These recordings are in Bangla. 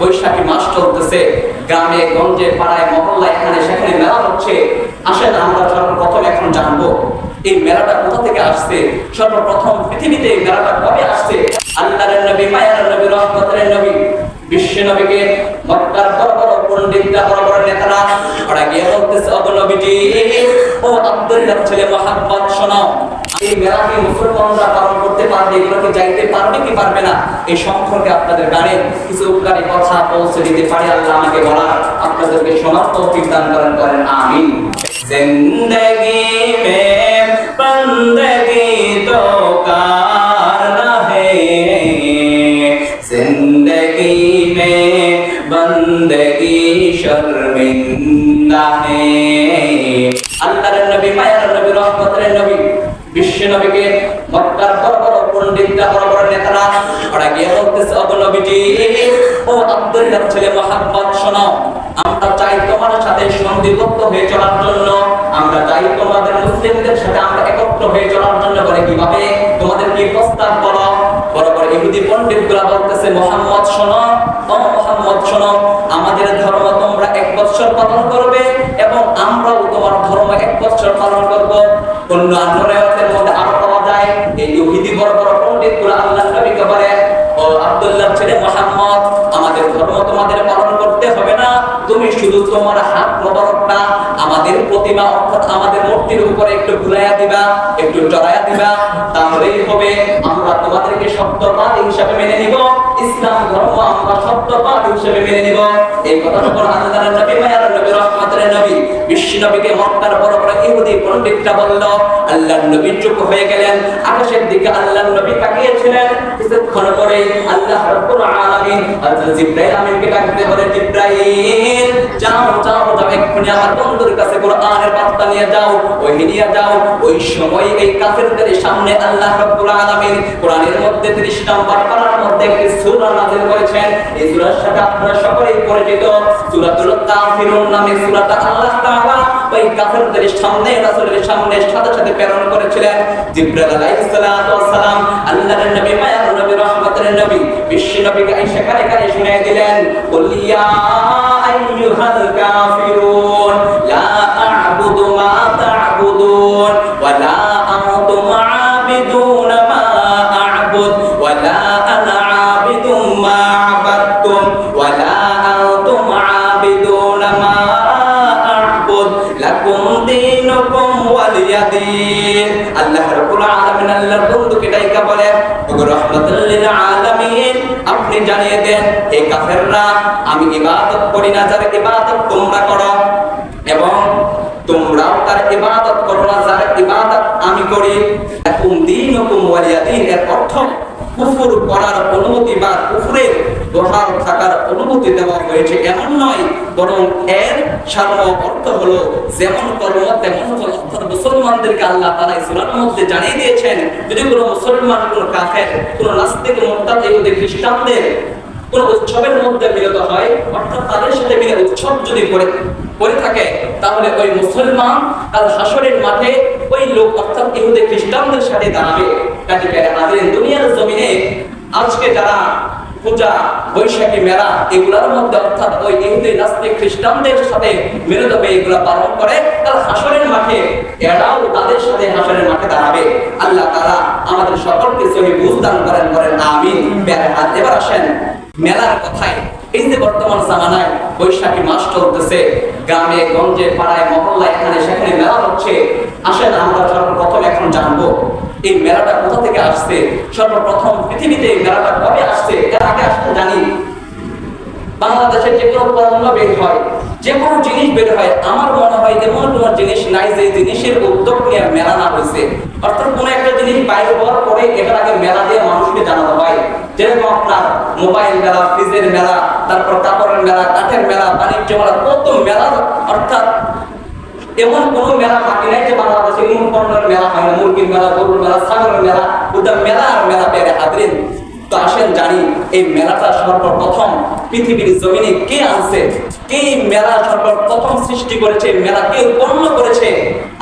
বৈশাখী মাস চলতেছে। গ্রামে, গঞ্জে, পাড়ায় মহল্লা এখানে, সেখানে মেলা হচ্ছে। আসেন, আমরা সর্বপ্রথম এখন জানব, এই মেলাটা কোথা থেকে আসছে? সর্বপ্রথম পৃথিবীতে এই মেলাটা কবে আসছে? আল্লাহর নবী, মায়ার নবী, রহমতের নবী, বিশ্ব নবীকে, মক্কার বড় বড় পণ্ডিতরা, বড় বড় নেতারা, ওরা গিয়ে বলতেছে অব নবীজি ও আব্দুল্লাহ ছেলে মোহাম্মদ শোনাও এই মেলাকে মুসলমানরা পালন করতে পারবে, এগুলোকে যাইতে পারবে কি পারবে না, এই সম্পর্কে আপনাদের গানে কিছু উপকারী কথা পৌঁছে দিতে পারে আল্লাহ আমাকে বলা আপনাদেরকে সমাপ্ত দান করেন করেন আমি জিন্দগি মে বন্দগি তো কার না হে জিন্দগি মে বন্দগি শর্মিন্দা হে আল্লাহর নবী, মায়ার নবী, রহমতের নবী, বিশ্ব নবীকে মক্কার বড় বড় পণ্ডিতরা বড় বড় নেতারা ওরা গিয়ে বলতেছে অব নবীজি, ও আব্দুল্লাহ ছেলে মোহাম্মদ, শোনো, আমরা চাই তোমার সাথে সন্ধিবদ্ধ হয়ে চলার জন্য। আমরা চাই তোমাদের মুসলিমদের সাথে আমরা একত্র হয়ে চলার জন্য বলে, কীভাবে? তোমাদের কি প্রস্তাব বলো? ইহুদি পণ্ডিতগুলা বলতেছে, মোহাম্মদ শোনো, ও মোহাম্মদ শোনো, আমাদের ধর্ম তোমরা এক বছর পালন করবে এবং আমরাও তোমার ধর্ম এক বছর পালন করব। অন্য আন্দোলনের শুধু তোমার হাত মোবারকটা আমাদের প্রতিমা অর্থাৎ আমাদের মূর্তির উপরে একটু ঘুরাইয়া দিবা, একটু চড়াইয়া দিবা, তাহলেই হবে। আমরা তোমাদেরকে সত্যবাদ হিসাবে মেনে নিব। ইসলাম ধর্ম আমরা সত্যবাদ হিসাবে মেনে নিব। এই কথাটা পর আল্লাহর নবী, মায়ার নবী, রহমতের নবী, বিশ্ব নবীকে মক্কার বড় বড় ইহুদি পণ্ডিতরা বলল, আল্লাহর নবী চুপ হয়ে গেলেন। আকাশের দিকে আল্লাহর নবী তাকিয়েছিলেন। কিছুক্ষণ পরে আল্লাহ রাব্বুল আলামিন হযরত জিবরাইল আমিনকে ডাকতে বলে, জিবরাইল, যাও যাও যাও, এক্ষুনি আমার বন্ধুর কাছে কোরআনের বার্তা নিয়ে যাও, ওই নিয়ে যাও। ওই সময় এই কাফেরদের সামনে আল্লাহ রাব্বুল আলামিন কোরআনের মধ্যে 30 নম্বর পারার মধ্যে একটি সূরা নাযিল করেছেন এই সূরার সাথে আপনারা সকলেই পরিচিত। সূরাতুল কাফিরুন নামে সূরাটা আল্লাহ তাআলা ওই কাফেরদের সামনে, রাসূলের সামনে সাথে সাথে প্রেরণ করেছিলেন। জিবরাইল আলাইহিস সালাতু ওয়াস সালাম আল্লাহর নবী, মায়ার নবী, রহমতের নবী, বিশ্ব নবীকে আয়েশা কানে কানে শুনিয়ে দিলেন বলিয়া আইয়ুহাল কাফিরুন, লা আ'বুদু মা তা'বুদুন। জানিয়ে দেন হে কাফেররা, আমি ইবাদত করি না, যারা ইবাদত তোমরা করো। এবং তোমরাও তার ইবাদত করো না, যারা ইবাদত আমি করি। লাকুম দীনুকুম ওয়ালিয়া দিন এর অর্থ কুফর করার অনুমতি বা কুফরের দোহার থাকার অনুমতি দেওয়া হয়েছে এমন নয়, বরং এর সার্ব অর্থ হলো যেমন কর্ম, তেমন ফল অর্থাৎ মুসলমানদেরকে আল্লাহ তারা ইসলামের মধ্যে জানিয়ে দিয়েছেন, যদি কোনো মুসলমান, কোনো কাফের, কোনো নাস্তিক ইহুদি খ্রিস্টানদের কোন উৎসবের মধ্যে মিলিত হয়, অর্থাৎ তাদের সাথে মিলে উৎসব যদি করে করে থাকে, তাহলে ওই মুসলমান হাসরের মাঠে ওই লোক, অর্থাৎ খ্রিস্টানদের সাথে দাঁড়াবে। কাজে দুনিয়ার জমিনে, আজকে যারা পূজা, বৈশাখী মেলা, এগুলোর মধ্যে, অর্থাৎ ওই ইহুদি খ্রিস্টানদের সাথে মিলিত হয়ে পালন করে কাল হাসরের মাঠে, এরাও তাদের সাথে হাসরের মাঠে দাঁড়াবে। আল্লাহ তারা আমাদের সকলকে সহি বুঝ দান করেন করেন আমিন। এবার আসেন। মেলার কথায়, এই যে বর্তমান জামানায় বৈশাখী মাস চলতেছে, গ্রামে, গঞ্জে, পাড়ায়, মহল্লায়, এখানে সেখানে মেলা হচ্ছে। আসেন, আমরা সর্বপ্রথম এখন জানব, এই মেলাটা কোথা থেকে আসছে? সর্বপ্রথম পৃথিবীতে এই মেলাটা কবে আসছে? এর আগে আসতে জানি। বাংলাদেশের যে কোনো পণ্য বের হয়, যে কোনো জিনিস বের হয়, আমার মনে হয় এমন কোনো জিনিস নাই যে জিনিসের উদ্যোগ নিয়ে মেলা না হয়েছে। অর্থাৎ কোনো একটা জিনিস বাইরে হওয়ার পরে এটার আগে মেলা দিয়ে মানুষকে জানানো হয়। যেরকম আপনার মোবাইল মেলা, ফ্রিজের মেলা, তারপর কাপড়ের মেলা, কাঠের মেলা, বাণিজ্য মেলা, কত মেলা, অর্থাৎ এমন কোন মেলা বাকি নাই যে বাংলাদেশে এমন পণ্যের মেলা হয় না, মুরগির মেলা, গরুর মেলা, ছাগলের মেলা ওটা মেলা আর মেলা পেরে হাতরিন তো আসেন জানি এই মেলাটা সর্বপ্রথম পৃথিবীর জমিনে কে আনছে? কে মেলা সর্বপ্রথম সৃষ্টি করেছে? মেলা কে উৎপন্ন করেছে?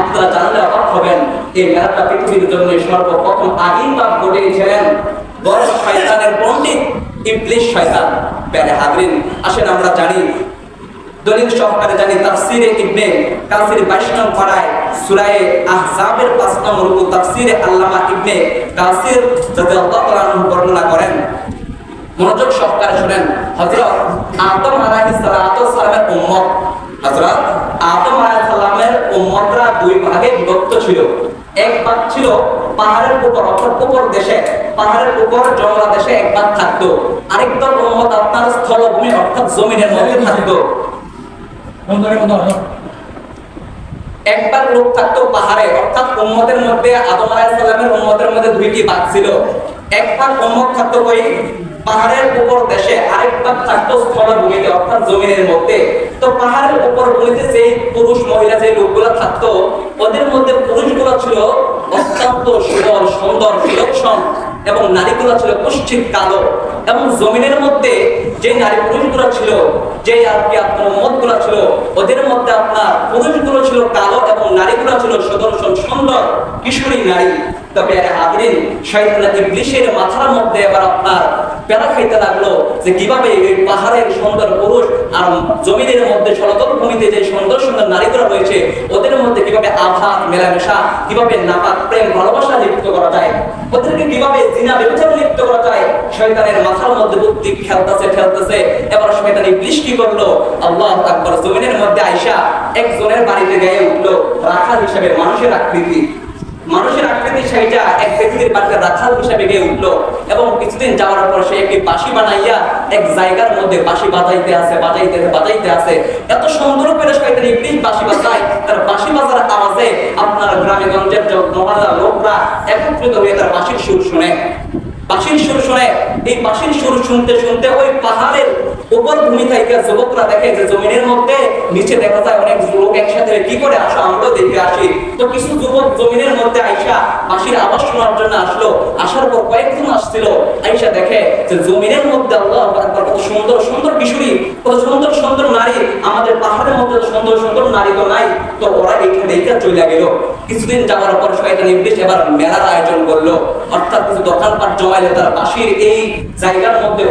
আপনারা জানলে অবাক হবেন, এই মেলাটা পৃথিবীর জমিনে সর্বপ্রথম বড় শয়তানের পণ্ডিত শয়তান, প্যারে আসেন আমরা জানি দলিল সহকারে জানি তাফসিরে ইবনে কাসির 22 নং পারায় সূরা আহজাবের 5 নং রুকু তাফসিরে আল্লামা ইবনে কাসির রাদিয়াল্লাহু তাআলা বর্ণনা করেন। মনোযোগ সহকারে শুনেন, হযরত আদম আলাইহিস সালাতু সালামের উম্মত। হযরত আদম আলাইহিস সালামের উম্মতরা দুই ভাগে বিভক্ত ছিল। এক ভাগ ছিল পাহাড়ের উপর অর্থাৎ উপর দেশে, পাহাড়ের উপর জঙ্গলা দেশে এক ভাগ থাকতো। আরেক দল উম্মত আপনার স্থলভূমি অর্থাৎ জমিনের মধ্যে থাকতো। একবার লোক থাকতো পাহাড়ে, অর্থাৎ উম্মতের মধ্যে আদম আলাইহিস সালামের উম্মতের মধ্যে দুইটি ভাগ ছিল। এক ভাগ উম্মত থাকতো ওই পাহাড়ের উপর দেশে আরেক ভাগ থাকতো স্থলভূমিতে অর্থাৎ জমিনের মধ্যে। তো পাহাড়ের উপর ভূমিতে যে পুরুষ, মহিলা যে লোকগুলো থাকতো, ওদের মধ্যে পুরুষগুলো ছিল অত্যন্ত সুন্দর সুন্দর সুলক্ষণ এবং নারীগুলো ছিল পশ্চিম কালো এবং জমিনের মধ্যে যে নারী পুরুষগুলো ছিল, যে আর কি আপনার মতগুলো ছিল, ওদের মধ্যে আপনার পুরুষগুলো ছিল কালো এবং নারীগুলো ছিল সুদর্শন সুন্দর কিশোরী নারী। তবে শয়তান ইবলিশের মাথার মধ্যে এবার আপনার প্যারা খাইতে লাগল যে কীভাবে এই পাহাড়ের সুন্দর পুরুষ আর জমিনের মধ্যে সমতল ভূমিতে যে সুন্দর সুন্দর নারীগুলো রয়েছে, ওদের মধ্যে কীভাবে আঘাত, মেলামেশা, কীভাবে নাপাক প্রেম, ভালোবাসা লিপ্ত করা যায়, ওদেরকে কীভাবে জিনা ব্যবচার লিপ্ত করা যায়, শয়তানের মাথার মধ্যে বুদ্ধি খেলতেছে খেলতেছে, এবার শয়তান কি করল, আল্লাহ আকবার জমিনের মধ্যে আইসা একজনের বাড়িতে গায়ে উঠল, রাখাল হিসেবে মানুষের আকৃতি। মানুষের আকৃতি সেইটা এক ব্যক্তির বাড়িতে রাখাল হিসাবে গিয়ে উঠল এবং কিছুদিন যাওয়ার পর সে একটি বাঁশি বানাইয়া এক জায়গার মধ্যে বাঁশি বাজাইতে আছে বাজাইতে আছে বাজাইতে আছে। এত সুন্দর করে শয়তান ইবলিশ বাঁশি বাজায়, তার বাসি বাজার আওয়াজে আপনার গ্রামে গঞ্জের যে লোকরা একত্রিত হয়ে তার বাসির সুর শুনে। বাঁশির সুর শুনে, এই বাঁশির সুর শুনতে শুনতে ওই পাহাড়ের উপর ভূমি থাকে যুবকরা দেখে যে জমিনের মধ্যে নিচে দেখা যায় অনেক যুবক একসাথে কি করে আসা, আমরাও দেখে আসি। তো কিছু যুবক জমিনের মধ্যে আইসা বাঁশির আবাস শোনার জন্য আসলো। আসার পর কয়েকদিন আসছিল, আইসা দেখে যে জমিনের মধ্যে আল্লাহ কত সুন্দর সুন্দর কিশোরী, কত সুন্দর সুন্দর নারী, আমাদের পাহাড়ের মধ্যে সুন্দর সুন্দর নারী তো নাই। তো ওরা এইটা চলে গেল। কিছুদিন যাওয়ার পর শয়তান ইবলিশ এবার মেলার আয়োজন করল। অর্থাৎ কিছু দোকানপাট জমাইলে, তার পাশের এই জায়গার মধ্যে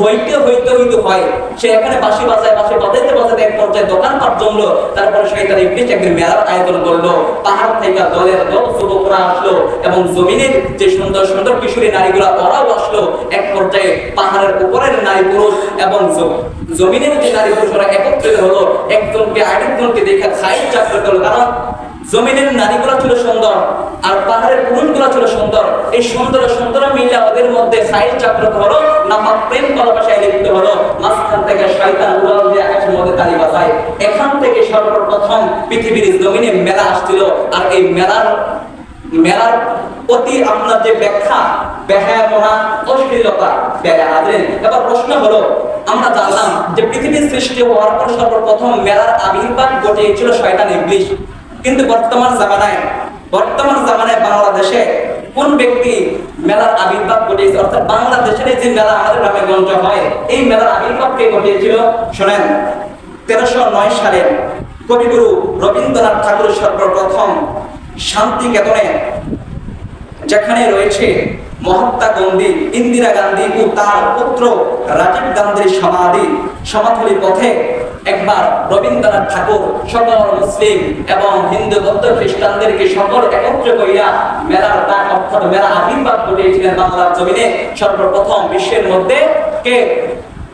হইতে হইতে হইতে হয়। সে এখানে বাঁশি বাজায়, বাঁশি বাজাইতে বাজাইতে এক পর্যায়ে দোকানপাট জমলো। তারপরে শয়তান ইবলিশ একদিন মেলার আয়োজন করল। পাহাড় থেকে দলের দল যুবকরা আসলো এবং জমিনের যে সুন্দর সুন্দর কিশোরী নারীগুলা, ওরাও আসলো। এক পর্যায়ে পাহাড়ের উপরের নারী পুরুষ এবং জমিনের যে নারী পুরুষরা একত্রিত হলো। একজনকে আরেকজনকে দেখে খাই চাকরি করল কারণ জমিনের নারীগুলো ছিল সুন্দর, আর পাহাড়ের পুরুষগুলো ছিল সুন্দর। এই সুন্দর সুন্দর মিলে ওদের মধ্যে সাইল জাগ্রত হলো, নাপাক প্রেম ভালোবাসায় লিপ্ত হলো। মাঝখান থেকে শয়তান উড়াল দিয়ে আকাশের মধ্যে তালি বাজায়। এখান থেকে সর্বপ্রথম পৃথিবীর জমিনে মেলা আসছিল, আর এই মেলার মেলার প্রতি আপনার যে ব্যাখ্যা ব্যাখ্যাপনা অশ্লীলতা ব্যাখ্যা হাজরেন এবার প্রশ্ন হলো, আমরা জানলাম যে পৃথিবীর সৃষ্টি হওয়ার পর সর্বপ্রথম মেলার আবির্ভাব ঘটিয়েছিল শয়তান ইবলিশ। কিন্তু বর্তমান জামানায় বর্তমান জামানায় বাংলাদেশে কোন ব্যক্তি মেলার আবির্ভাব ঘটিয়েছে, অর্থাৎ বাংলাদেশের যে মেলা আমাদের গ্রামে গঞ্জ হয়, এই মেলার আবির্ভাব কে ঘটিয়েছিল? শোনেন, তেরোশো নয় সালে কবিগুরু রবীন্দ্রনাথ ঠাকুর সর্বপ্রথম শান্তিকেতনে, যেখানে রয়েছে মহাত্মা গান্ধী, ইন্দিরা গান্ধী ও তার পুত্র রাজীব গান্ধীর সমাধি সমাধুলি পথে একবার রবীন্দ্রনাথ ঠাকুর সকল মুসলিম এবং হিন্দু বৌদ্ধ খ্রিস্টানদেরকে সকল একত্র করিয়া মেলার ডাক অর্থাৎ মেলা আবির্ভাব ঘটিয়েছিলেন বাংলার জমিনে সর্বপ্রথম বিশ্বের মধ্যে কে?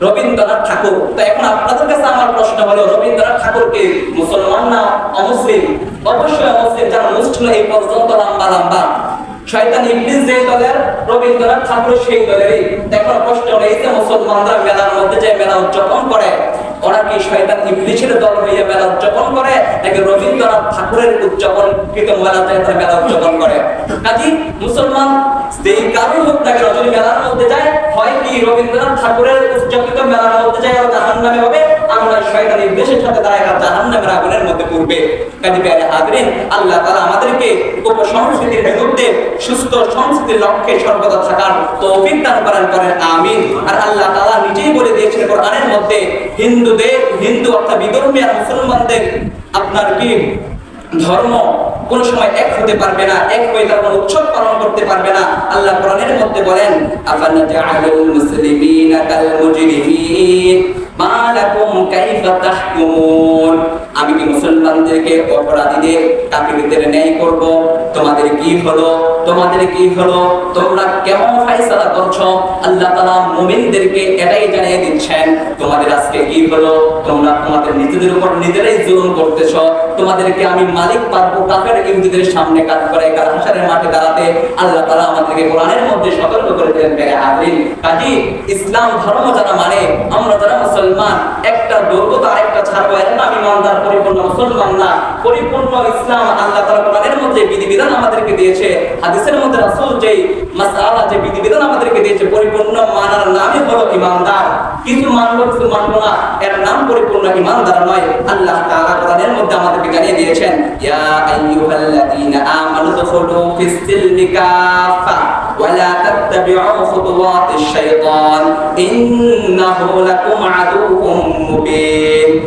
রবীন্দ্রনাথ ঠাকুর। তো এখন আপনাদের কাছে আমার প্রশ্ন হলো, রবীন্দ্রনাথ ঠাকুর কি মুসলমান না অমুসলিম? অবশ্যই অমুসলিম, যার ছিল এই পর্যন্ত লম্বা লম্বা। শয়তান ইবলিস যে দলের, রবীন্দ্রনাথ ঠাকুর সেই দলেরই। দেখো প্রশ্ন হলো, এই যে মুসলমানরা মেলার মধ্যে যে মেলা উদযাপন করে ওরা শয়তান ইবলিসের দল হইয়া মেলা উদযাপন করে, নাকি রবীন্দ্রনাথ ঠাকুরের উদযাপন কৃত মেলাতে মেলা উদযাপন করে। কাজী মুসলমান, যেই কারণ হোক মেলার হয় রবীন্দ্রনাথ ঠাকুরের জাহান নামে হবে, আমরা ইবলিসের সাথে জাহান নামের আগুনের মধ্যে পড়বে। কাজী হাজরিন, আল্লাহ তাআলা আমাদেরকে উপসংস্কৃতির বিরুদ্ধে সুস্থ সংস্কৃতির লক্ষ্যে সর্বদা থাকার তৌফিক দান করেন, আমিন। আর আল্লাহ তাআলা নিজেই বলে দিয়েছেন কোরআনের মধ্যে, হিন্দুদের, হিন্দু অর্থাৎ আর মুসলমানদের আপনার কি ধর্ম কোন সময় এক হতে পারবে না, এক হয়ে তারা কোনো উৎসব পালন করতে পারবে না। আল্লাহ কোরআনের মধ্যে বলেন আফানা জাআলুল মুসলিমিনা কাল মুজরিমিন? মা লাকুম কাইফা তাহকুমুন? আমি কি মুসলমানদেরকে অপরাধীদের কাফিরদের ন্যায় করব? তোমাদের কি হলো? তোমাদের কি হলো, তোমরা কেমন ফয়সালা করছ? আল্লাহ তাআলা মুমিনদেরকে এটাই জানিয়ে দিচ্ছেন, তোমাদের আজকে কি হলো? তোমরা তোমাদের নিজেদের উপর নিজেরাই জুলুম করতেছো। তোমাদেরকে আমি মালিক পারব কাফের ইহুদিদের সামনে কাজ করে কার মাঠে দাঁড়াতে আল্লাহ তাআলা আমাদেরকে কোরআনের মধ্যে সতর্ক করে দিলেন বেরে হাজির কাজী, ইসলাম ধর্ম যারা মানে আমরা যারা মুসলমান, একটা দুর্গতা আরেকটা ছাড়বো, এর নাম ইমানদার, পরিপূর্ণ মুসলমান না। পরিপূর্ণ ইসলাম আল্লাহ তাআলা কোরআনের মধ্যে বিধিবিধান আমাদেরকে দিয়েছে। হাদিসের মধ্যে রাসূল যেই মাসআলা, যে বিধিবিধান আমাদেরকে দিয়েছে, পরিপূর্ণ মানার নামই হলো ইমানদার। কিছু মানলো কিছু মানলো না, এর নাম পরিপূর্ণ ইমানদার নয়। আল্লাহ তাআলা কোরআনের মধ্যে আমাদেরকে জানিয়ে দিয়েছেন, ইয়া আইয়ুহাল্লাযীনা আমানু দুখুলু ফিস সিলমি কাফা তাত্তাবি'ু খুতুওয়াতিশ শাইতান, ইন্নাহু লাকুম আদুউম মুবিন।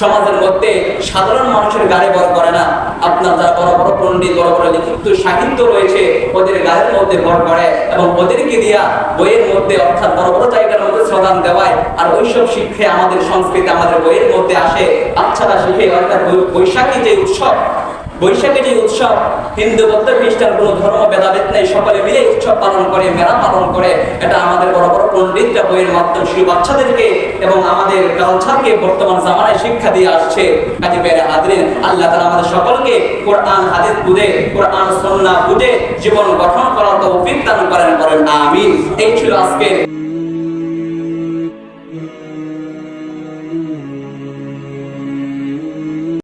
সমাজের মধ্যে সাধারণ মানুষের গাড়ি বড় করে না। আপনার যারা বড় বড় পণ্ডিত, বড় বড় লিখিত সাহিত্য রয়েছে, ওদের গাড়ির মধ্যে ভর করে এবং ওদেরকে দিয়া বইয়ের মধ্যে, অর্থাৎ বড় বড় জায়গার মধ্যে শ্রদান দেওয়ায় আর ওইসব শিক্ষে আমাদের সংস্কৃতি আমাদের বইয়ের মধ্যে আসে। বাচ্চারা শিখে, অর্থাৎ বৈশাখী যে উৎসব বৈশাখী যে উৎসব, হিন্দু, বৌদ্ধ, খ্রিস্টান কোনো ধর্ম, ভেদাভেদ নেই, সকলে মিলে উৎসব পালন করে, মেলা পালন করে, এটা আমাদের বড় বড় পণ্ডিতরা বইয়ের মাধ্যমে শুধু বাচ্চাদেরকে এবং আমাদের কালচারকে বর্তমান জামানায় শিক্ষা দিয়ে আসছে। কাজে বেড়ে হাজরিন, আল্লাহ তারা আমাদের সকলকে কোরআন, হাদিস বুঝে, কোরআন সন্না বুঝে জীবন গঠন করার তৌফিক দান করেন করেন আমিন। এই ছিল আজকের